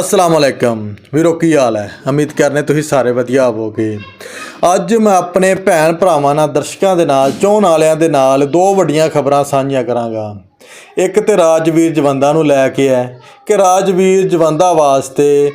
ਅਸਲਾਮ ਅਲੈਕਮ। ਵੀਰੋ, ਕੀ ਹਾਲ ਹੈ? ਉਮੀਦ ਕਰਨੇ ਤੁਸੀਂ ਸਾਰੇ ਵਧੀਆ ਹੋਵੋਗੇ। ਅੱਜ ਮੈਂ ਆਪਣੇ ਭੈਣ ਭਰਾਵਾਂ ਨਾਲ, ਦਰਸ਼ਕਾਂ ਦੇ ਨਾਲ, ਚੋਣ ਵਾਲਿਆਂ ਦੇ ਨਾਲ ਦੋ ਵੱਡੀਆਂ ਖਬਰਾਂ ਸਾਂਝੀਆਂ ਕਰਾਂਗਾ। ਇੱਕ ਤੇ ਰਾਜਵੀਰ ਜਵੰਦਾ ਨੂੰ ਲੈ ਕੇ ਹੈ ਕਿ ਰਾਜਵੀਰ ਜਵੰਦਾ ਵਾਸਤੇ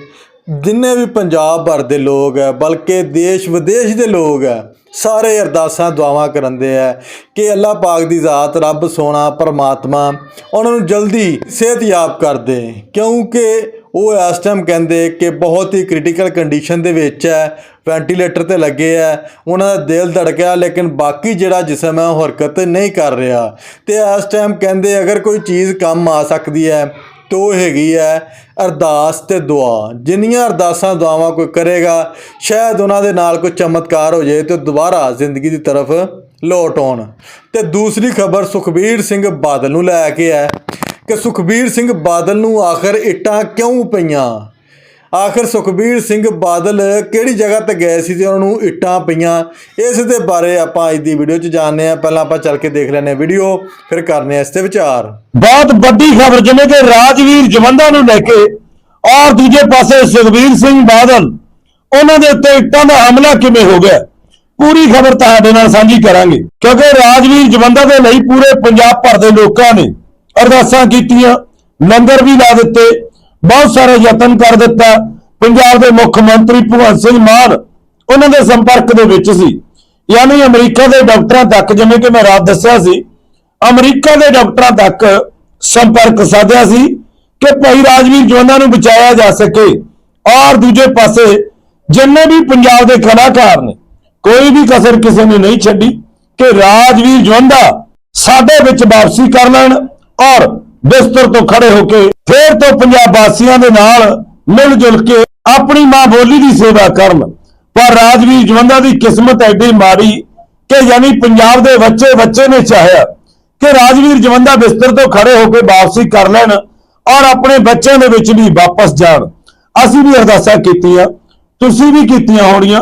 ਜਿੰਨੇ ਵੀ ਪੰਜਾਬ ਭਰ ਦੇ ਲੋਕ ਹੈ, ਬਲਕਿ ਦੇਸ਼ ਵਿਦੇਸ਼ ਦੇ ਲੋਕ ਹੈ, ਸਾਰੇ ਅਰਦਾਸਾਂ, ਦੁਆਵਾਂ ਕਰਨਦੇ ਹੈ ਕਿ ਅੱਲਾਹ ਪਾਕ ਦੀ ਜ਼ਾਤ ਰੱਬ ਸੋਨਾ ਪਰਮਾਤਮਾ ਉਹਨਾਂ ਨੂੰ ਜਲਦੀ ਸਿਹਤਯਾਬ ਕਰ ਦੇ। ਕਿਉਂਕਿ ਉਹ ਇਸ ਟਾਈਮ ਕਹਿੰਦੇ ਕਿ ਬਹੁਤ ਹੀ ਕ੍ਰਿਟੀਕਲ ਕੰਡੀਸ਼ਨ ਦੇ ਵਿੱਚ ਹੈ ਵੈਂਟੀਲੇਟਰ ਤੇ ਲੱਗੇ ਹੈ, ਉਹਨਾਂ ਦਾ ਦਿਲ ਧੜਕਿਆ ਲੇਕਿਨ ਬਾਕੀ ਜਿਹੜਾ ਜਿਸਮ ਹੈ ਉਹ ਹਰਕਤ ਨਹੀਂ ਕਰ ਰਿਹਾ। ਤੇ ਇਸ ਟਾਈਮ ਕਹਿੰਦੇ ਅਗਰ ਕੋਈ ਚੀਜ਼ ਕੰਮ ਆ ਸਕਦੀ ਹੈ, ਤੋ ਹੈਗੀ ਹੈ ਅਰਦਾਸ ਤੇ ਦੁਆ। ਜਿੰਨੀਆਂ ਅਰਦਾਸਾਂ, ਦੁਆਵਾਂ ਕੋਈ ਕਰੇਗਾ, ਸ਼ਾਇਦ ਉਹਨਾਂ ਦੇ ਨਾਲ ਕੋਈ ਚਮਤਕਾਰ ਹੋ ਜਾਏ ਤੇ ਦੁਬਾਰਾ ਜ਼ਿੰਦਗੀ ਦੀ ਤਰਫ ਲੌਟ ਆਉਣ ਤੇ ਦੂਸਰੀ ਖਬਰ ਸੁਖਬੀਰ ਸਿੰਘ ਬਾਦਲ ਨੂੰ ਲੈ ਕੇ ਹੈ। ਕਿ ਸੁਖਬੀਰ ਸਿੰਘ ਬਾਦਲ ਨੂੰ ਆਖਰ ਇੱਟਾਂ ਕਿਉਂ ਪਈਆਂ? ਆਖਰ ਸੁਖਬੀਰ ਸਿੰਘ ਬਾਦਲ ਕਿਹੜੀ ਜਗ੍ਹਾ ਤੇ ਗਏ ਸੀ ਤੇ ਉਹਨਾਂ ਨੂੰ ਇੱਟਾਂ ਪਈਆਂ? ਇਸ ਦੇ ਬਾਰੇ ਆਪਾਂ ਅੱਜ ਦੀ ਵੀਡੀਓ 'ਚ ਜਾਣਦੇ ਹਾਂ। ਪਹਿਲਾਂ ਆਪਾਂ ਚੱਲ ਕੇ ਦੇਖ ਲੈਂਦੇ ਹਾਂ ਵੀਡੀਓ, ਫਿਰ ਕਰਨੇ ਆ ਇਸ ਤੇ ਵਿਚਾਰ। ਬਹੁਤ ਵੱਡੀ ਖਬਰ ਜਿਵੇਂ ਕਿ ਰਾਜਵੀਰ ਜਵੰਦਾ ਨੂੰ ਲੈ ਕੇ ਔਰ ਦੂਜੇ ਪਾਸੇ ਸੁਖਬੀਰ ਸਿੰਘ ਬਾਦਲ, ਉਹਨਾਂ ਦੇ ਉੱਤੇ ਇੱਟਾਂ ਦਾ ਹਮਲਾ ਕਿਵੇਂ ਹੋ ਗਿਆ? ਪੂਰੀ ਖਬਰ ਤੁਹਾਡੇ ਨਾਲ ਸਾਂਝੀ ਕਰਾਂਗੇ। ਕਿਉਂਕਿ ਰਾਜਵੀਰ ਜਵੰਦਾ ਦੇ ਲਈ ਪੂਰੇ ਪੰਜਾਬ ਭਰ ਦੇ ਲੋਕਾਂ ਨੇ ਅਰਦਾਸਾਂ ਕੀਤੀਆਂ, ਲੰਗਰ ਵੀ ਲਾ ਦਿੱਤੇ, ਬਹੁਤ ਸਾਰੇ ਯਤਨ ਕਰ ਦਿੱਤਾ। ਪੰਜਾਬ ਦੇ ਮੁੱਖ ਮੰਤਰੀ ਭਗਵੰਤ ਸਿੰਘ ਮਾਨ ਉਹਨਾਂ ਦੇ ਸੰਪਰਕ ਦੇ ਵਿੱਚ ਸੀ। ਯਾਨੀ ਅਮਰੀਕਾ ਦੇ ਡਾਕਟਰਾਂ ਤੱਕ, ਜਿਵੇਂ ਕਿ ਮੈਂ ਰਾਤ ਦੱਸਿਆ ਸੀ, ਅਮਰੀਕਾ ਦੇ ਡਾਕਟਰਾਂ ਤੱਕ ਸੰਪਰਕ ਸਾਧਿਆ ਸੀ ਕਿ ਭਾਈ ਰਾਜਵੀਰ ਜਵੰਦਾ ਨੂੰ ਬਚਾਇਆ ਜਾ ਸਕੇ, ਔਰ ਦੂਜੇ ਪਾਸੇ ਜਿੰਨੇ ਵੀ ਪੰਜਾਬ ਦੇ ਕਲਾਕਾਰ ਨੇ, ਕੋਈ ਵੀ ਕਸਰ ਕਿਸੇ ਨੇ ਨਹੀਂ ਛੱਡੀ ਕਿ ਰਾਜਵੀਰ ਜਵੰਦਾ ਸਾਡੇ ਵਿੱਚ ਵਾਪਸੀ ਕਰ ਲੈਣ ਔਰ ਬਿਸਤਰ ਤੋਂ ਖੜੇ ਹੋ ਕੇ ਫੇਰ ਤੋਂ ਪੰਜਾਬ ਵਾਸੀਆਂ ਦੇ ਨਾਲ ਮਿਲ ਜੁਲ ਕੇ ਆਪਣੀ ਮਾਂ ਬੋਲੀ ਦੀ ਸੇਵਾ ਕਰਨ। ਪਰ ਰਾਜਵੀਰ ਜਵੰਦਾ ਦੀ ਕਿਸਮਤ ਐਡੀ ਮਾੜੀ ਕਿ ਯਾਨੀ ਪੰਜਾਬ ਦੇ ਬੱਚੇ ਬੱਚੇ ਨੇ ਚਾਹਿਆ ਕਿ ਰਾਜਵੀਰ ਜਵੰਦਾ ਬਿਸਤਰ ਤੋਂ ਖੜੇ ਹੋ ਕੇ ਵਾਪਸੀ ਕਰ ਲੈਣ ਔਰ ਆਪਣੇ ਬੱਚਿਆਂ ਦੇ ਵਿੱਚ ਵੀ ਵਾਪਸ ਜਾਣ। ਅਸੀਂ ਵੀ ਅਰਦਾਸਾਂ ਕੀਤੀਆਂ, ਤੁਸੀਂ ਵੀ ਕੀਤੀਆਂ ਹੋਣੀਆਂ।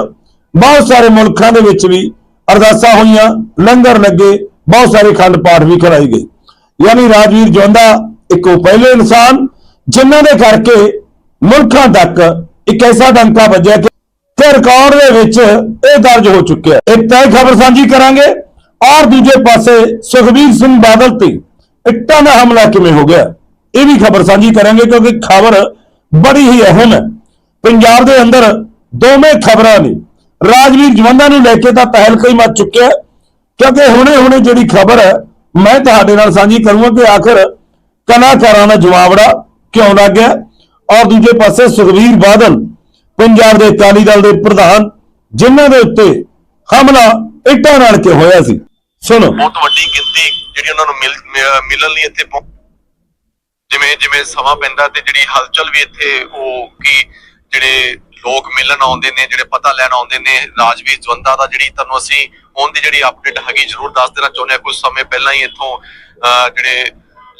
ਬਹੁਤ ਸਾਰੇ ਮੁਲਕਾਂ ਦੇ ਵਿੱਚ ਵੀ ਅਰਦਾਸਾਂ ਹੋਈਆਂ, ਲੰਗਰ ਲੱਗੇ, ਬਹੁਤ ਸਾਰੇ ਖੰਡ ਪਾਠ ਵੀ ਕਰਾਈ ਗਈ ਯਾਨੀ ਰਾਜਵੀਰ ਜਵੰਦਾ ਇੱਕ ਉਹ ਪਹਿਲੇ ਇਨਸਾਨ, ਜਿਨ੍ਹਾਂ ਦੇ ਕਰਕੇ ਮੁਲਕਾਂ ਤੱਕ ਇੱਕ ਐਸਾ ਡੰਕਾ ਵੱਜਿਆ ਕਿ ਰਿਕਾਰਡ ਦੇ ਵਿੱਚ ਇਹ ਦਰਜ ਹੋ ਚੁੱਕਿਆ ਇੱਕ ਤਾਂ ਖਬਰ ਸਾਂਝੀ ਕਰਾਂਗੇ ਔਰ ਦੂਜੇ ਪਾਸੇ ਸੁਖਬੀਰ ਸਿੰਘ ਬਾਦਲ ਤੇ ਇੱਟਾਂ ਦਾ ਹਮਲਾ ਕਿਵੇਂ ਹੋ ਗਿਆ, ਇਹ ਵੀ ਖਬਰ ਸਾਂਝੀ ਕਰਾਂਗੇ ਕਿਉਂਕਿ ਖਬਰ ਬੜੀ ਹੀ ਅਹਿਮ ਹੈ। ਪੰਜਾਬ ਦੇ ਅੰਦਰ ਦੋਵੇਂ ਖਬਰਾਂ ਨੇ। ਰਾਜਵੀਰ ਜਵੰਦਾ ਨੂੰ ਲੈ ਕੇ ਤਾਂ ਤਹਿਲਕਾ ਹੀ ਮਚ ਚੁੱਕਿਆ ਕਿਉਂਕਿ ਹੁਣੇ ਹੁਣੇ ਜਿਹੜੀ ਖਬਰ ਹੈ ਮੈਂ ਤੁਹਾਡੇ ਨਾਲ ਸਾਂਝੀ ਕਰੂੰਗਾ ਕਿ ਆਖਰ ਕਲਾਕਾਰਾਂ ਦਾ ਜਵਾਬੜਾ ਕਿਉਂ ਲੱਗ ਗਿਆ? ਔਰ ਦੂਜੇ ਪਾਸੇ ਸੁਖਬੀਰ ਬਾਦਲ, ਪੰਜਾਬ ਦੇ ਅਕਾਲੀ ਦਲ ਦੇ ਪ੍ਰਧਾਨ, ਜਿਨ੍ਹਾਂ ਦੇ ਉੱਤੇ ਹਮਲਾ ਇੱਟਾਂ ਨਾਲ ਕਿ ਹੋਇਆ ਸੀ? ਸੁਣੋ। ਬਹੁਤ ਵੱਡੀ ਗਿਣਤੀ ਜਿਹੜੀ ਉਹਨਾਂ ਨੂੰ ਮਿਲ ਮਿਲਣ ਲਈ ਇੱਥੇ ਜਿਵੇਂ ਜਿਵੇਂ ਸਮਾਂ ਪੈਂਦਾ ਤੇ ਜਿਹੜੀ ਹਲਚਲ ਵੀ ਇੱਥੇ ਉਹ ਕੀ ਜਿਹੜੇ ਲੋਕ ਮਿਲਣ ਆਉਂਦੇ ਨੇ, ਜਿਹੜੇ ਪਤਾ ਲੈਣ ਆਉਂਦੇ ਨੇ, ਰਾਜਵੀਰ ਜਵੰਦਾ ਦਾ ਜਿਹੜੀ ਤੁਹਾਨੂੰ ਅਸੀਂ ਹੁਣ ਜਿਹੜੀ ਅਪਡੇਟ ਹੈਗੀ, ਜ਼ਰੂਰ ਦੱਸ ਦੇਣਾ ਚਾਹੁੰਦੇ ਹਾਂ। ਕੁਝ ਸਮੇਂ ਪਹਿਲਾਂ ਹੀ ਇੱਥੋਂ ਜਿਹੜੇ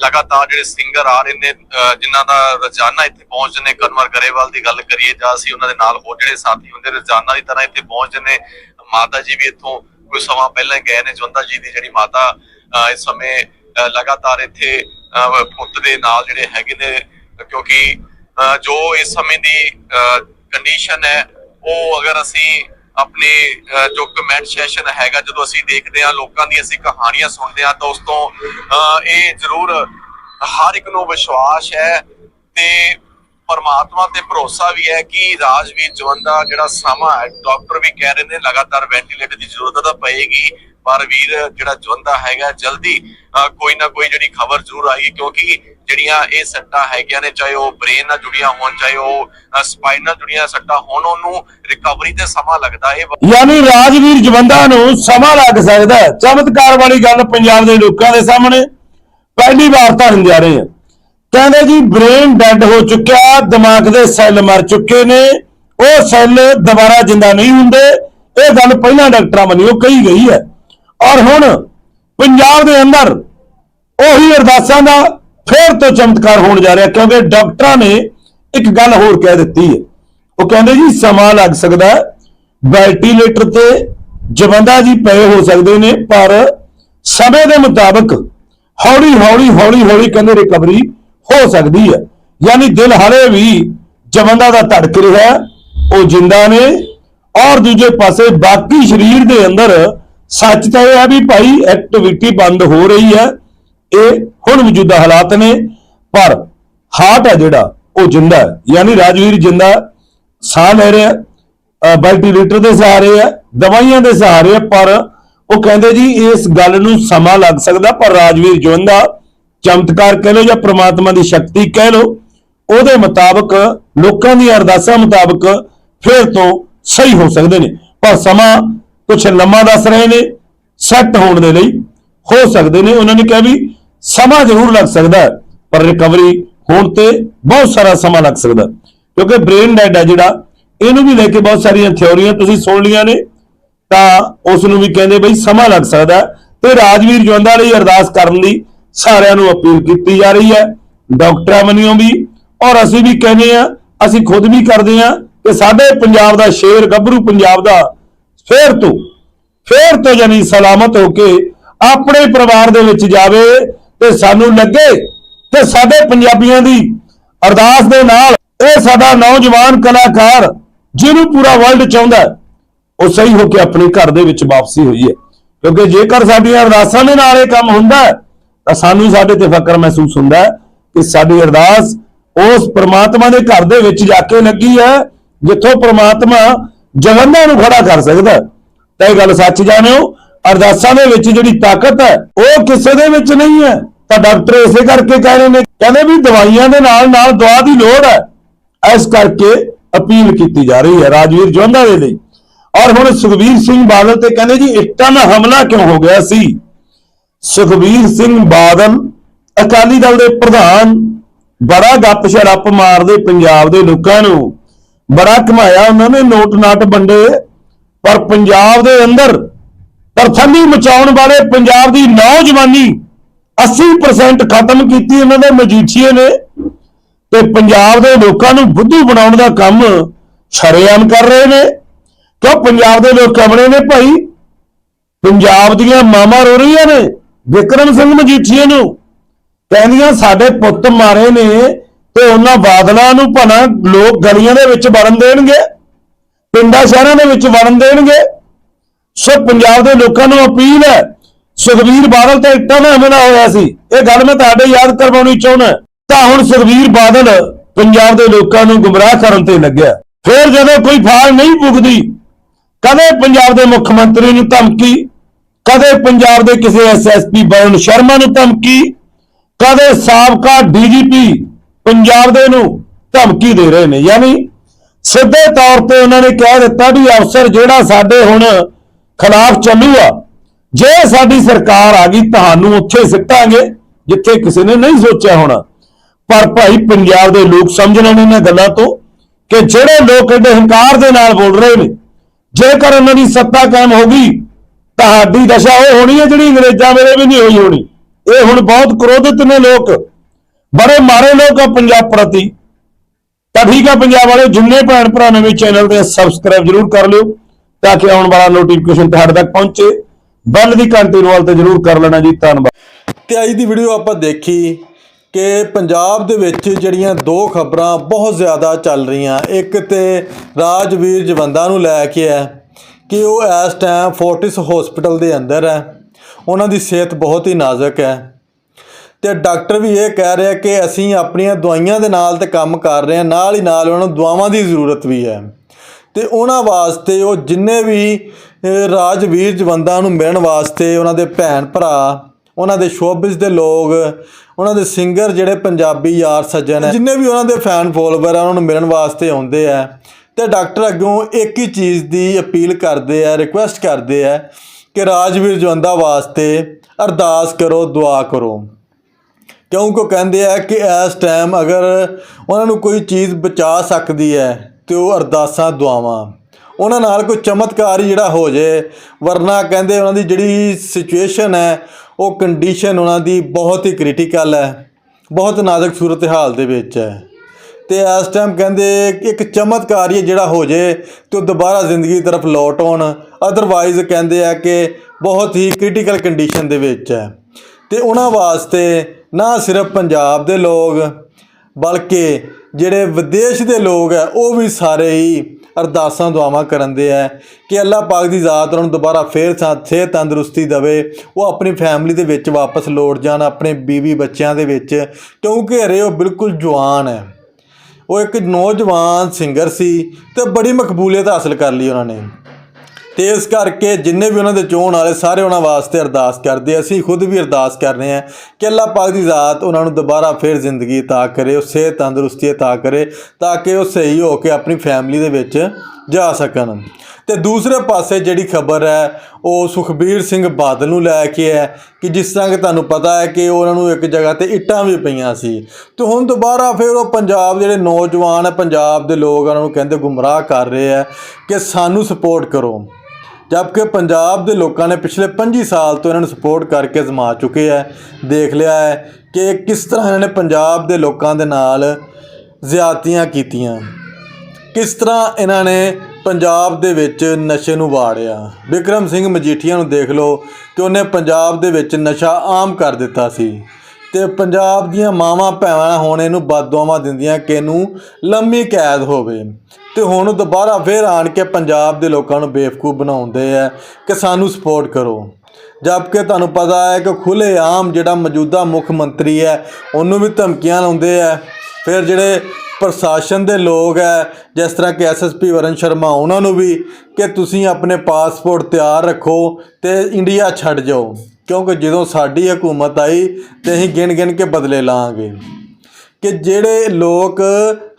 ਲਗਾਤਾਰ ਜਿਹੜੇ ਸਿੰਗਰ ਆ ਰਹੇ ਨੇ ਜਿਨ੍ਹਾਂ ਦਾ ਰੋਜ਼ਾਨਾ ਇੱਥੇ ਪਹੁੰਚਦੇ ਨੇ ਕਨਵਰ ਗਰੇਵਾਲ ਦੀ ਗੱਲ ਕਰੀਏ ਜਾਂ ਅਸੀਂ ਉਹਨਾਂ ਦੇ ਨਾਲ ਹੋਰ ਜਿਹੜੇ ਸਾਥੀ ਹੁੰਦੇ, ਰੋਜ਼ਾਨਾ ਦੀ ਤਰ੍ਹਾਂ ਇੱਥੇ ਪਹੁੰਚਦੇ ਨੇ। ਮਾਤਾ ਜੀ ਵੀ ਇੱਥੋਂ ਕੁਝ ਸਮਾਂ ਪਹਿਲਾਂ ਗਏ ਨੇ, ਜਵੰਦਾ ਜੀ ਦੀ ਜਿਹੜੀ ਮਾਤਾ ਇਸ ਸਮੇਂ ਲਗਾਤਾਰ ਇੱਥੇ ਪੁੱਤ ਦੇ ਨਾਲ ਜਿਹੜੇ ਹੈਗੇ ਨੇ, ਕਿਉਂਕਿ ਜੋ ਇਸ ਸਮੇਂ ਦੀ ਕੰਡੀਸ਼ਨ ਹੈ, ਉਹ ਅਗਰ ਅਸੀਂ ਆਪਣੇ ਜੋ ਕਮੈਂਟ ਸੈਸ਼ਨ ਹੈਗਾ, ਜਦੋਂ ਅਸੀਂ ਦੇਖਦੇ ਹਾਂ, ਲੋਕਾਂ ਦੀ ਅਸੀਂ ਕਹਾਣੀਆਂ ਸੁਣਦੇ ਹਾਂ, ਤਾਂ ਉਸ ਤੋਂ ਇਹ ਜ਼ਰੂਰ ਹਰ ਇੱਕ ਨੂੰ ਵਿਸ਼ਵਾਸ ਹੈ ਤੇ ਪਰਮਾਤਮਾ ਤੇ ਭਰੋਸਾ ਵੀ ਹੈ ਕਿ ਰਾਜਵੀਰ ਜਵੰਦਾ ਜਿਹੜਾ ਸਮਾਂ ਹੈ ਡਾਕਟਰ ਵੀ ਕਹਿ ਰਹੇ ਨੇ, ਲਗਾਤਾਰ ਵੈਂਟੀਲੇਟਰ ਦੀ ਜ਼ਰੂਰਤ ਤਾਂ ਪਏਗੀ। ਪਰ ਵੀਰ, ਜਿਹੜਾ ਜਵੰਦਾ ਹੈਗਾ, ਜਲਦੀ ਕੋਈ ਨਾ ਕੋਈ ਜਿਹੜੀ ਖਬਰ ਜ਼ਰੂਰ ਆਏਗੀ, ਕਿਉਂਕਿ ਜਿਹੜੀਆਂ ਇਹ ਸੱਟਾਂ ਹੈਗੀਆਂ ਨੇ, ਚਾਹੇ ਉਹ ਬ੍ਰੇਨ ਨਾਲ ਜੁੜੀਆਂ ਹੋਣ, ਚਾਹੇ ਉਹ ਸਪਾਈਨ ਨਾਲ ਜੁੜੀਆਂ ਸੱਟਾਂ ਹੋਣ, ਉਹਨੂੰ ਰਿਕਵਰੀ ਤੇ ਸਮਾਂ ਲੱਗਦਾ ਹੈ। ਯਾਨੀ ਰਾਜਵੀਰ ਜਵੰਦਾ ਨੂੰ ਸਮਾਂ ਲੱਗ ਸਕਦਾ ਹੈ। ਚਮਤਕਾਰ ਵਾਲੀ ਗੱਲ ਪੰਜਾਬ ਦੇ ਲੋਕਾਂ ਦੇ ਸਾਹਮਣੇ। ਪਹਿਲੀ ਵਾਰ ਧਰਨ ਜਾ ਰਹੇ ਹਾਂ ਕਹਿੰਦੇ ਜੀ ਬ੍ਰੇਨ ਡੈਡ ਹੋ ਚੁੱਕਿਆ, ਦਿਮਾਗ ਦੇ ਸੈੱਲ ਮਰ ਚੁੱਕੇ ਨੇ। ਉਹ ਸੈੱਲ ਦੁਬਾਰਾ ਜਿੰਦਾ ਨਹੀਂ ਹੁੰਦੇ। ਇਹ ਗੱਲ ਪਹਿਲਾਂ ਡਾਕਟਰਾਂ ਵੱਲੋਂ ਕਹੀ ਗਈ ਹੈ। ਔਰ ਹੁਣ ਪੰਜਾਬ ਦੇ ਅੰਦਰ ਉਹੀ ਅਰਦਾਸਾਂ ਦਾ ਫੇਰ ਤੋਂ ਚਮਤਕਾਰ ਹੋਣ ਜਾ ਰਿਹਾ, ਕਿਉਂਕਿ ਡਾਕਟਰਾਂ ਨੇ ਇੱਕ ਗੱਲ ਹੋਰ ਕਹਿ ਦਿੱਤੀ ਹੈ। ਉਹ ਕਹਿੰਦੇ ਜੀ, ਸਮਾਂ ਲੱਗ ਸਕਦਾ ਵੈਂਟੀਲੇਟਰ ਤੇ ਜਵੰਦਾ ਜੀ ਪਏ ਹੋ ਸਕਦੇ ਨੇ, ਪਰ ਸਮੇਂ ਦੇ ਮੁਤਾਬਕ ਹੌਲੀ ਹੌਲੀ ਹੌਲੀ ਹੌਲੀ ਕਹਿੰਦੇ ਰਿਕਵਰੀ ਹੋ ਸਕਦੀ ਹੈ। ਯਾਨੀ ਦਿਲ ਹਲੇ ਵੀ ਜਵੰਦਾ ਦਾ ਧੜਕ ਰਿਹਾ, ਉਹ ਜਿੰਦਾ ਨੇ, ਔਰ ਦੂਜੇ ਪਾਸੇ ਬਾਕੀ ਸਰੀਰ ਦੇ ਅੰਦਰ ਸੱਚ ਤਾਂ ਇਹ ਹੈ ਵੀ ਭਾਈ ਐਕਟੀਵਿਟੀ ਬੰਦ ਹੋ ਰਹੀ ਹੈ। ਇਹ ਹੁਣ ਮੌਜੂਦਾ ਹਾਲਾਤ ਨੇ, ਪਰ ਹਾਰਟ ਹੈ ਜਿਹੜਾ, ਉਹ ਜਿੰਦਾ ਹੈ। ਯਾਨੀ ਰਾਜਵੀਰ ਜਿੰਦਾ ਸਾਹ ਲੈ ਰਿਹਾ ਵੈਂਟੀਲੇਟਰ ਦੇ ਸਹਾਰੇ ਹੈ, ਦਵਾਈਆਂ ਦੇ ਸਹਾਰੇ ਹੈ, ਪਰ ਉਹ ਕਹਿੰਦੇ ਜੀ ਇਸ ਗੱਲ ਨੂੰ ਸਮਾਂ ਲੱਗ ਸਕਦਾ, ਪਰ ਰਾਜਵੀਰ ਜਿੰਦਾ ਚਮਤਕਾਰ ਕਹਿ ਲਓ ਜਾਂ ਪ੍ਰਮਾਤਮਾ ਦੀ ਸ਼ਕਤੀ ਕਹਿ ਲਓ, ਉਹਦੇ ਮੁਤਾਬਕ, ਲੋਕਾਂ ਦੀਆਂ ਅਰਦਾਸਾਂ ਮੁਤਾਬਕ ਫਿਰ ਤੋਂ ਸਹੀ ਹੋ ਸਕਦੇ ਨੇ। ਪਰ ਸਮਾਂ ਕੁਝ ਲੰਮਾ ਦੱਸ ਰਹੇ ਨੇ ਸੈੱਟ ਹੋਣ ਦੇ ਲਈ ਹੋ ਸਕਦੇ ਨੇ। ਉਹਨਾਂ ਨੇ ਕਿਹਾ ਵੀ ਸਮਾਂ ਜ਼ਰੂਰ ਲੱਗ ਸਕਦਾ ਹੈ, ਪਰ ਰਿਕਵਰੀ ਹੋਣ ਤੇ ਬਹੁਤ ਸਾਰਾ ਸਮਾਂ ਲੱਗ ਸਕਦਾ ਕਿਉਂਕਿ ਬ੍ਰੇਨ ਡੈਡ ਹੈ ਜਿਹੜਾ ਇਹਨੂੰ ਵੀ ਲੈ ਕੇ ਬਹੁਤ ਸਾਰੀਆਂ ਥਿਉਰੀਆਂ ਤੁਸੀਂ ਸੁਣ ਲੀਆਂ ਨੇ ਤਾਂ ਉਸ ਨੂੰ ਵੀ ਕਹਿੰਦੇ ਬਈ ਸਮਾਂ ਲੱਗ ਸਕਦਾ ਹੈ ਤੇ ਰਾਜਵੀਰ ਜਵੰਦਾ ਲਈ ਅਰਦਾਸ ਕਰਨ ਲਈ ਸਾਰਿਆਂ ਨੂੰ ਅਪੀਲ ਕੀਤੀ ਜਾ ਰਹੀ ਹੈ। ਡਾਕਟਰਾਂ ਵੱਲੋਂ ਵੀ ਔਰ ਅਸੀਂ ਵੀ ਕਹਿੰਦੇ ਆ ਅਸੀਂ ਖੁਦ ਵੀ ਕਰਦੇ ਆ ਕਿ ਸਾਡੇ ਪੰਜਾਬ ਦਾ ਸ਼ੇਰ ਗੱਭਰੂ ਪੰਜਾਬ ਦਾ ਫੇਰ ਤੋਂ ਫੇਰ ਤੋਂ ਜਾਨੀ ਸਲਾਮਤ ਹੋ ਕੇ ਆਪਣੇ ਪਰਿਵਾਰ ਦੇ ਵਿੱਚ ਜਾਵੇ ਤੇ ਸਾਨੂੰ ਲੱਗੇ ਕਿ ਸਾਡੇ ਪੰਜਾਬੀਆਂ ਦੀ ਅਰਦਾਸ ਦੇ ਨਾਲ ਇਹ ਸਾਡਾ ਨੌਜਵਾਨ ਕਲਾਕਾਰ ਜਿਹਨੂੰ ਪੂਰਾ ਵਰਲਡ ਚਾਹੁੰਦਾ ਉਹ ਸਹੀ ਹੋ ਕੇ ਆਪਣੇ ਘਰ ਦੇ ਵਿੱਚ ਵਾਪਸੀ ਹੋਈ ਹੈ ਕਿਉਂਕਿ ਜੇਕਰ ਸਾਡੀਆਂ ਅਰਦਾਸਾਂ ਦੇ ਨਾਲ ਇਹ ਕੰਮ ਹੁੰਦਾ ਤਾਂ ਸਾਨੂੰ ਸਾਡੇ ਤੇ ਫਕਰ ਮਹਿਸੂਸ ਹੁੰਦਾ ਕਿ ਸਾਡੀ ਅਰਦਾਸ ਉਸ ਪ੍ਰਮਾਤਮਾ ਦੇ ਘਰ ਦੇ ਵਿੱਚ ਜਾ ਕੇ ਲੱਗੀ ਹੈ, ਜਿੱਥੋਂ ਪ੍ਰਮਾਤਮਾ ਜਗੰਨਾ ਨੂੰ ਖੜਾ ਕਰ ਸਕਦਾ ਤਾਂ ਇਹ ਗੱਲ ਸੱਚ ਜਾਣਿਓ, ਅਰਦਾਸਾਂ ਦੇ ਵਿੱਚ ਜਿਹੜੀ ਤਾਕਤ ਹੈ, ਉਹ ਕਿਸੇ ਦੇ ਵਿੱਚ ਨਹੀਂ ਹੈ। ਤਾਂ ਡਾਕਟਰ ਇਸੇ ਕਰਕੇ ਕਹਿ ਰਹੇ ਨੇ, ਕਹਿੰਦੇ ਵੀ ਦਵਾਈਆਂ ਦੇ ਨਾਲ ਨਾਲ ਦੁਆ ਦੀ ਲੋੜ ਹੈ। ਇਸ ਕਰਕੇ ਅਪੀਲ ਕੀਤੀ ਜਾ ਰਹੀ ਹੈ ਰਾਜਵੀਰ ਜਵੰਦਾ ਦੇ ਲਈ। ਔਰ ਹੁਣ ਸੁਖਬੀਰ ਸਿੰਘ ਬਾਦਲ ਤੇ ਕਹਿੰਦੇ ਜੀ, ਇੱਟਾਂ ਦਾ ਹਮਲਾ ਕਿਉਂ ਹੋ ਗਿਆ ਸੀ? ਸੁਖਬੀਰ ਸਿੰਘ ਬਾਦਲ, ਅਕਾਲੀ ਦਲ ਦੇ ਪ੍ਰਧਾਨ, ਬੜਾ ਗੱਪ ਸ਼ਰੱਪ ਮਾਰਦੇ ਪੰਜਾਬ ਦੇ ਲੋਕਾਂ ਨੂੰ। ਬੜਾ ਘਮਾਇਆ ਉਹਨਾਂ ਨੇ, ਨੋਟ ਨਾਟ ਵੰਡੇ। ਪਰ ਪੰਜਾਬ ਦੇ ਅੰਦਰ ਪ੍ਰਥਮੀ ਮਚਾਉਣ ਵਾਲੇ ਪੰਜਾਬ ਦੀ ਨੌਜਵਾਨੀ 80% ਖਤਮ ਕੀਤੀ ਉਹਨਾਂ ਦੇ ਮਜੀਠੀਏ ਨੇ। ਤੇ ਪੰਜਾਬ ਦੇ ਲੋਕਾਂ ਨੂੰ ਬੁੱਧੂ ਬਣਾਉਣ ਦਾ ਕੰਮ ਸ਼ਰੇਆਮ ਕਰ ਰਹੇ ਨੇ। ਕਿਉਂ ਪੰਜਾਬ ਦੇ ਲੋਕ ਕਮਲੇ ਨੇ ਭਾਈ? ਪੰਜਾਬ ਦੀਆਂ ਮਾਵਾਂ ਰੋ ਰਹੀਆਂ ਨੇ, ਵਿਕਰਮ ਸਿੰਘ ਮਜੀਠੀਏ ਨੂੰ। ਕਹਿੰਦੀਆਂ, ਸਾਡੇ ਪੁੱਤ ਮਾਰੇ ਨੇ। ਤੇ ਉਹਨਾਂ ਬਾਦਲਾਂ ਨੂੰ ਭਲਾ ਲੋਕ ਗਲੀਆਂ ਦੇ ਵਿੱਚ ਵੜਨ ਦੇਣਗੇ, ਪਿੰਡਾਂ ਸ਼ਹਿਰਾਂ ਦੇ ਵਿੱਚ ਵੜਨ ਦੇਣਗੇ। ਸੋ ਪੰਜਾਬ ਦੇ ਲੋਕਾਂ ਨੂੰ ਅਪੀਲ ਹੈ, ਸੁਖਬੀਰ ਬਾਦਲ ਤੇ ਇੱਟਾਂ ਦਾ ਹਮਲਾ ਹੋਇਆ ਸੀ। ਇਹ ਗੱਲ ਮੈਂ ਤੁਹਾਡੇ ਯਾਦ ਕਰਵਾਉਣੀ ਚਾਹੁੰਦਾ ਤਾਂ ਹੁਣ ਸੁਖਬੀਰ ਬਾਦਲ ਪੰਜਾਬ ਦੇ ਲੋਕਾਂ ਨੂੰ ਗੁੰਮਰਾਹ ਕਰਨ ਤੇ ਲੱਗਿਆ। ਫਿਰ ਜਦੋਂ ਕੋਈ ਫਾਲ ਨਹੀਂ ਪੁੱਗਦੀ ਕਦੇ ਪੰਜਾਬ ਦੇ ਮੁੱਖ ਮੰਤਰੀ ਨੂੰ ਧਮਕੀ, ਕਦੇ ਪੰਜਾਬ ਦੇ ਕਿਸੇ ਐਸਐਸਪੀ ਬਰਨ ਸ਼ਰਮਾ ਨੂੰ ਧਮਕੀ, ਕਦੇ ਸਾਬਕਾ ਡੀਜੀਪੀ ਪੰਜਾਬ ਦੇ ਨੂੰ ਧਮਕੀ ਦੇ ਰਹੇ ਨੇ, ਯਾਨੀ ਸਿੱਧੇ ਤੌਰ ਤੇ ਉਹਨਾਂ ਨੇ ਕਹਿ ਦਿੱਤਾ ਵੀ ਅਫਸਰ ਜਿਹੜਾ ਸਾਡੇ ਹੁਣ ਖਿਲਾਫ ਚੱਲੂਗਾ, ਜੇ ਸਾਡੀ ਸਰਕਾਰ ਆ ਗਈ, ਤੁਹਾਨੂੰ ਉੱਥੇ ਸਿੱਟਾਂਗੇ, ਜਿੱਥੇ ਕਿਸੇ ਨੇ ਨਹੀਂ ਸੋਚਿਆ ਹੋਣਾ। ਪਰ ਭਾਈ, ਪੰਜਾਬ ਦੇ ਲੋਕ ਸਮਝ ਇਹਨਾਂ ਗੱਲਾਂ ਤੋਂ ਕਿ ਜਿਹੜੇ ਲੋਕ ਐਡੇ ਹੰਕਾਰ ਦੇ ਨਾਲ ਬੋਲ ਰਹੇ ਨੇ, ਜੇਕਰ ਉਹਨਾਂ ਦੀ ਸੱਤਾ ਕਾਇਮ ਹੋ ਗਈ, ਤੁਹਾਡੀ ਦਸ਼ਾ ਉਹ ਹੋਣੀ ਹੈ ਜਿਹੜੀ ਅੰਗਰੇਜ਼ਾਂ ਵੇਲੇ ਵੀ ਨਹੀਂ ਹੋਈ ਹੋਣੀ। ਇਹ ਹੁਣ ਬਹੁਤ ਕ੍ਰੋਧਿਤ ਨੇ ਲੋਕ। ਬੜੇ ਮਾਰੇ ਲੋਕ ਆ ਪੰਜਾਬ ਪ੍ਰਤੀ। ਤਾਂ ਠੀਕ ਆ ਪੰਜਾਬ ਵਾਲੇ, ਜਿੰਨੇ ਭੈਣ ਭਰਾ ਨੇ ਵੀ ਚੈਨਲ ਤੇ ਸਬਸਕ੍ਰਾਈਬ ਜਰੂਰ ਕਰ ਲਿਓ, ਤਾਂ ਕਿ ਆਉਣ ਵਾਲਾ ਨੋਟੀਫਿਕੇਸ਼ਨ ਤੁਹਾਡੇ ਤੱਕ ਪਹੁੰਚੇ। ਬੈਲ ਦੀ ਘੰਟੀ ਨੂੰ ਵਾਲ ਤੇ ਜਰੂਰ ਕਰ ਲੈਣਾ ਜੀ, ਧੰਨਵਾਦ। ਤੇ ਅੱਜ ਦੀ ਵੀਡੀਓ ਆਪਾਂ ਦੇਖੀ ਕਿ ਪੰਜਾਬ ਦੇ ਵਿੱਚ ਜਿਹੜੀਆਂ ਦੋ ਖਬਰਾਂ ਬਹੁਤ ਜ਼ਿਆਦਾ ਚੱਲ ਰਹੀਆਂ। ਇੱਕ ਤੇ ਰਾਜਵੀਰ ਜਵੰਦਾ ਨੂੰ ਲੈ ਕੇ ਹੈ ਕਿ ਉਹ ਇਸ ਟਾਈਮ ਫੋਰਟਿਸ ਹਸਪੀਟਲ ਦੇ ਅੰਦਰ ਹੈ। ਉਹਨਾਂ ਦੀ ਸਿਹਤ ਬਹੁਤ ਹੀ ਨਾਜ਼ੁਕ ਹੈ। ਤੇ ਡਾਕਟਰ ਵੀ ਇਹ ਕਹਿ ਰਿਹਾ ਕਿ ਅਸੀਂ ਆਪਣੀਆਂ ਦਵਾਈਆਂ ਦੇ ਨਾਲ ਤੇ ਕੰਮ ਕਰ ਰਹੇ ਹਾਂ, ਨਾਲ ਹੀ ਨਾਲ ਉਹਨਾਂ ਨੂੰ ਦਵਾਵਾਂ ਦੀ ਜ਼ਰੂਰਤ ਵੀ ਹੈ। ਤੇ ਉਹਨਾਂ ਵਾਸਤੇ ਉਹ ਜਿੰਨੇ ਵੀ ਰਾਜਵੀਰ ਜਵੰਦਾਂ ਨੂੰ ਮਿਲਣ ਵਾਸਤੇ ਉਹਨਾਂ ਦੇ ਭੈਣ ਭਰਾ, ਉਹਨਾਂ ਦੇ ਸ਼ੋਬਿਸ ਦੇ ਲੋਕ, ਉਹਨਾਂ ਦੇ ਸਿੰਗਰ ਜਿਹੜੇ ਪੰਜਾਬੀ ਯਾਰ ਸੱਜਣ ਹੈ, ਜਿੰਨੇ ਵੀ ਉਹਨਾਂ ਦੇ ਫੈਨ ਫੋਲੋਵਰ ਆ ਉਹਨਾਂ ਨੂੰ ਮਿਲਣ ਵਾਸਤੇ ਆਉਂਦੇ ਆ ਤੇ ਡਾਕਟਰ ਅੱਗੋਂ ਇੱਕ ਹੀ ਚੀਜ਼ ਦੀ ਅਪੀਲ ਕਰਦੇ ਆ ਰਿਕੁਐਸਟ ਕਰਦੇ ਆ ਕਿ ਰਾਜਵੀਰ ਜਵੰਦਾ ਵਾਸਤੇ ਅਰਦਾਸ ਕਰੋ, ਦੁਆ ਕਰੋ। ਕਿਉਂਕਿ ਉਹ ਕਹਿੰਦੇ ਆ ਕਿ ਇਸ ਟਾਈਮ ਅਗਰ ਉਹਨਾਂ ਨੂੰ ਕੋਈ ਚੀਜ਼ ਬਚਾ ਸਕਦੀ ਹੈ, ਤੇ ਉਹ ਅਰਦਾਸਾਂ, ਦੁਆਵਾਂ। ਉਹਨਾਂ ਨਾਲ ਕੋਈ ਚਮਤਕਾਰ ਜਿਹੜਾ ਹੋ ਜੇ, ਵਰਨਾ ਕਹਿੰਦੇ ਉਹਨਾਂ ਦੀ ਜਿਹੜੀ ਸਿਚੁਏਸ਼ਨ ਹੈ, ਉਹ ਕੰਡੀਸ਼ਨ ਉਹਨਾਂ ਦੀ ਬਹੁਤ ਹੀ ਕ੍ਰਿਟੀਕਲ ਹੈ, ਬਹੁਤ ਨਾਜ਼ੁਕ ਸੂਰਤ ਹਾਲ ਦੇ ਵਿੱਚ ਹੈ। ਤੇ ਇਸ ਟਾਈਮ ਕਹਿੰਦੇ ਇੱਕ ਚਮਤਕਾਰ ਹੀ ਜਿਹੜਾ ਹੋ ਜੇ, ਤੇ ਉਹ ਦੁਬਾਰਾ ਜ਼ਿੰਦਗੀ ਤਰਫ ਲੌਟ ਆਉਣ ਅਦਰਵਾਈਜ਼ ਕਹਿੰਦੇ ਆ ਕਿ ਬਹੁਤ ਹੀ ਕ੍ਰਿਟੀਕਲ ਕੰਡੀਸ਼ਨ ਦੇ ਵਿੱਚ ਹੈ। ਤੇ ਉਹਨਾਂ ਵਾਸਤੇ ਨਾ ਸਿਰਫ ਪੰਜਾਬ ਦੇ ਲੋਕ, ਬਲਕਿ ਜਿਹੜੇ ਵਿਦੇਸ਼ ਦੇ ਲੋਕ ਹੈ, ਉਹ ਵੀ ਸਾਰੇ ਹੀ ਅਰਦਾਸਾਂ, ਦੁਆਵਾਂ ਕਰਨ ਦੇ ਹੈ ਕਿ ਅੱਲਾਹ ਪਾਕ ਦੀ ਜ਼ਾਤ ਉਹਨਾਂ ਨੂੰ ਦੁਬਾਰਾ ਫੇਰ ਸਾ- ਸਿਹਤ ਤੰਦਰੁਸਤੀ ਦੇਵੇ। ਉਹ ਆਪਣੀ ਫੈਮਿਲੀ ਦੇ ਵਿੱਚ ਵਾਪਸ ਲੋੜ ਜਾਣ, ਆਪਣੇ ਬੀਵੀ ਬੱਚਿਆਂ ਦੇ ਵਿੱਚ, ਕਿਉਂਕਿ ਹਰੇ ਉਹ ਬਿਲਕੁਲ ਜਵਾਨ ਹੈ। ਉਹ ਇੱਕ ਨੌਜਵਾਨ ਸਿੰਗਰ ਸੀ ਤੇ ਬੜੀ ਮਕਬੂਲੀਅਤ ਹਾਸਲ ਕਰ ਲਈ ਉਹਨਾਂ ਨੇ। ਤੇ ਇਸ ਕਰਕੇ ਜਿੰਨੇ ਵੀ ਉਹਨਾਂ ਦੇ ਚੋਣ ਵਾਲੇ ਸਾਰੇ ਉਹਨਾਂ ਵਾਸਤੇ ਅਰਦਾਸ ਕਰਦੇ ਆ। ਅਸੀਂ ਖੁਦ ਵੀ ਅਰਦਾਸ ਕਰ ਰਹੇ ਹਾਂ ਕਿ ਅੱਲਾਹ ਪਾਕ ਦੀ ਜ਼ਾਤ ਉਹਨਾਂ ਨੂੰ ਦੁਬਾਰਾ ਫਿਰ ਜ਼ਿੰਦਗੀ عطا ਕਰੇ ਉਹ ਸਿਹਤ ਤੰਦਰੁਸਤੀ عطا ਕਰੇ ਤਾਂ ਕਿ ਉਹ ਸਹੀ ਹੋ ਕੇ ਆਪਣੀ ਫੈਮਿਲੀ ਦੇ ਵਿੱਚ ਜਾ ਸਕਣ ਤੇ ਦੂਸਰੇ ਪਾਸੇ ਜਿਹੜੀ ਖਬਰ ਹੈ ਉਹ ਸੁਖਬੀਰ ਸਿੰਘ ਬਾਦਲ ਨੂੰ ਲੈ ਕੇ ਹੈ ਕਿ ਜਿਸ ਤਰ੍ਹਾਂ ਕਿ ਤੁਹਾਨੂੰ ਪਤਾ ਹੈ ਕਿ ਉਹਨਾਂ ਨੂੰ ਇੱਕ ਜਗ੍ਹਾ ਤੇ ਇੱਟਾਂ ਵੀ ਪਈਆਂ ਸੀ ਤੇ ਹੁਣ ਦੁਬਾਰਾ ਫਿਰ ਉਹ ਪੰਜਾਬ ਜਿਹੜੇ ਨੌਜਵਾਨ ਹੈ ਪੰਜਾਬ ਦੇ ਲੋਕ ਉਹਨਾਂ ਨੂੰ ਕਹਿੰਦੇ ਗੁੰਮਰਾਹ ਕਰ ਰਹੇ ਹੈ ਕਿ ਸਾਨੂੰ ਸਪੋਰਟ ਕਰੋ ਜਦਕਿ ਪੰਜਾਬ ਦੇ ਲੋਕਾਂ ਨੇ ਪਿਛਲੇ 25 ਸਾਲ ਤੋਂ ਇਹਨਾਂ ਨੂੰ ਸਪੋਰਟ ਕਰਕੇ ਜ਼ਮਾ ਚੁੱਕੇ ਹੈ ਦੇਖ ਲਿਆ ਹੈ ਕਿ ਕਿਸ ਤਰ੍ਹਾਂ ਇਹਨਾਂ ਨੇ ਪੰਜਾਬ ਦੇ ਲੋਕਾਂ ਦੇ ਨਾਲ ਜ਼ਿਆਤੀਆਂ ਕੀਤੀਆਂ। ਕਿਸ ਤਰ੍ਹਾਂ ਇਹਨਾਂ ਨੇ ਪੰਜਾਬ ਦੇ ਵਿੱਚ ਨਸ਼ੇ ਨੂੰ ਵਾੜਿਆ। ਵਿਕਰਮ ਸਿੰਘ ਮਜੀਠੀਆ ਨੂੰ ਦੇਖ ਲਓ ਕਿ ਉਹਨੇ ਪੰਜਾਬ ਦੇ ਵਿੱਚ ਨਸ਼ਾ ਆਮ ਕਰ ਦਿੱਤਾ ਸੀ। ਤੇ ਪੰਜਾਬ ਦੀਆਂ ਮਾਵਾਂ ਭੈਣਾਂ ਹੁਣ ਇਹਨੂੰ ਬਦਦੁਆਵਾਂ ਦਿੰਦੀਆਂ ਕਿ ਇਹਨੂੰ ਲੰਮੀ ਕੈਦ ਹੋਵੇ। ਤੇ ਹੁਣ ਦੁਬਾਰਾ ਫੇਰ ਆਣ ਕੇ ਪੰਜਾਬ ਦੇ ਲੋਕਾਂ ਨੂੰ ਬੇਵਕੂਫ ਬਣਾਉਂਦੇ ਆ ਕਿ ਸਾਨੂੰ ਸਪੋਰਟ ਕਰੋ। ਜਦਕਿ ਤੁਹਾਨੂੰ ਪਤਾ ਹੈ ਕਿ ਖੁੱਲ੍ਹੇਆਮ ਜਿਹੜਾ ਮੌਜੂਦਾ ਮੁੱਖ ਮੰਤਰੀ ਹੈ, ਉਹਨੂੰ ਵੀ ਧਮਕੀਆਂ ਲਾਉਂਦੇ ਆ। ਫਿਰ ਜਿਹੜੇ ਪ੍ਰਸ਼ਾਸਨ ਦੇ ਲੋਕ ਹੈ, ਜਿਸ ਤਰ੍ਹਾਂ ਕਿ ਐਸਐਸਪੀ ਵਰਨ ਸ਼ਰਮਾ, ਉਹਨਾਂ ਨੂੰ ਵੀ ਕਿ ਤੁਸੀਂ ਆਪਣੇ ਪਾਸਪੋਰਟ ਤਿਆਰ ਰੱਖੋ ਤੇ ਇੰਡੀਆ ਛੱਡ ਜਾਓ। ਕਿਉਂਕਿ ਜਦੋਂ ਸਾਡੀ ਹਕੂਮਤ ਆਈ ਤੇ ਅਸੀਂ ਗਿਣ ਗਿਣ ਕੇ ਬਦਲੇ ਲਾਂਗੇ। ਕਿ ਜਿਹੜੇ ਲੋਕ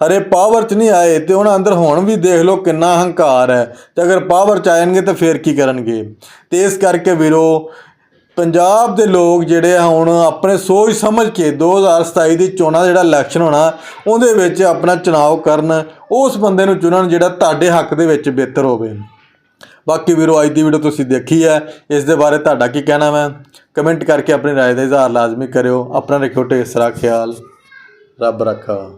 ਹਰੇ ਪਾਵਰ 'ਚ ਨਹੀਂ ਆਏ ਤੇ ਉਹਨਾਂ ਅੰਦਰ ਹੁਣ ਵੀ ਦੇਖ ਲਓ ਕਿੰਨਾ ਹੰਕਾਰ ਹੈ। ਤੇ ਅਗਰ ਪਾਵਰ 'ਚ ਆਣਗੇ ਤਾਂ ਫੇਰ ਕੀ ਕਰਨਗੇ? ਤੇ ਇਸ ਕਰਕੇ ਵੀਰੋ, ਪੰਜਾਬ ਦੇ ਲੋਕ ਜਿਹੜੇ ਹੁਣ ਆਪਣੇ ਸੋਚ ਸਮਝ ਕੇ 2027 ਦੀ ਚੋਣਾਂ ਦਾ ਜਿਹੜਾ ਇਲੈਕਸ਼ਨ ਹੋਣਾ, ਉਹਦੇ ਵਿੱਚ ਆਪਣਾ ਚੁਣਾਵ ਕਰਨ, ਉਸ ਬੰਦੇ ਨੂੰ ਚੁਣਨ ਜਿਹੜਾ ਤੁਹਾਡੇ ਹੱਕ ਦੇ ਵਿੱਚ ਬਿਹਤਰ ਹੋਵੇ। ਬਾਕੀ ਵੀਰੋ ਅੱਜ ਦੀ ਵੀਡੀਓ ਤੁਸੀਂ ਦੇਖੀ ਹੈ ਇਸ ਦੇ ਬਾਰੇ ਤੁਹਾਡਾ ਕੀ ਕਹਿਣਾ ਹੈ ਕਮੈਂਟ ਕਰਕੇ ਆਪਣੀ رائے ਦਾ ਇਜ਼ਹਾਰ ਲਾਜ਼ਮੀ ਕਰਿਓ ਆਪਣਾ ਰੱਖਿਓ ਢੇਰ ਸਾਰਾ ਖਿਆਲ ਰੱਬ ਰੱਖਾ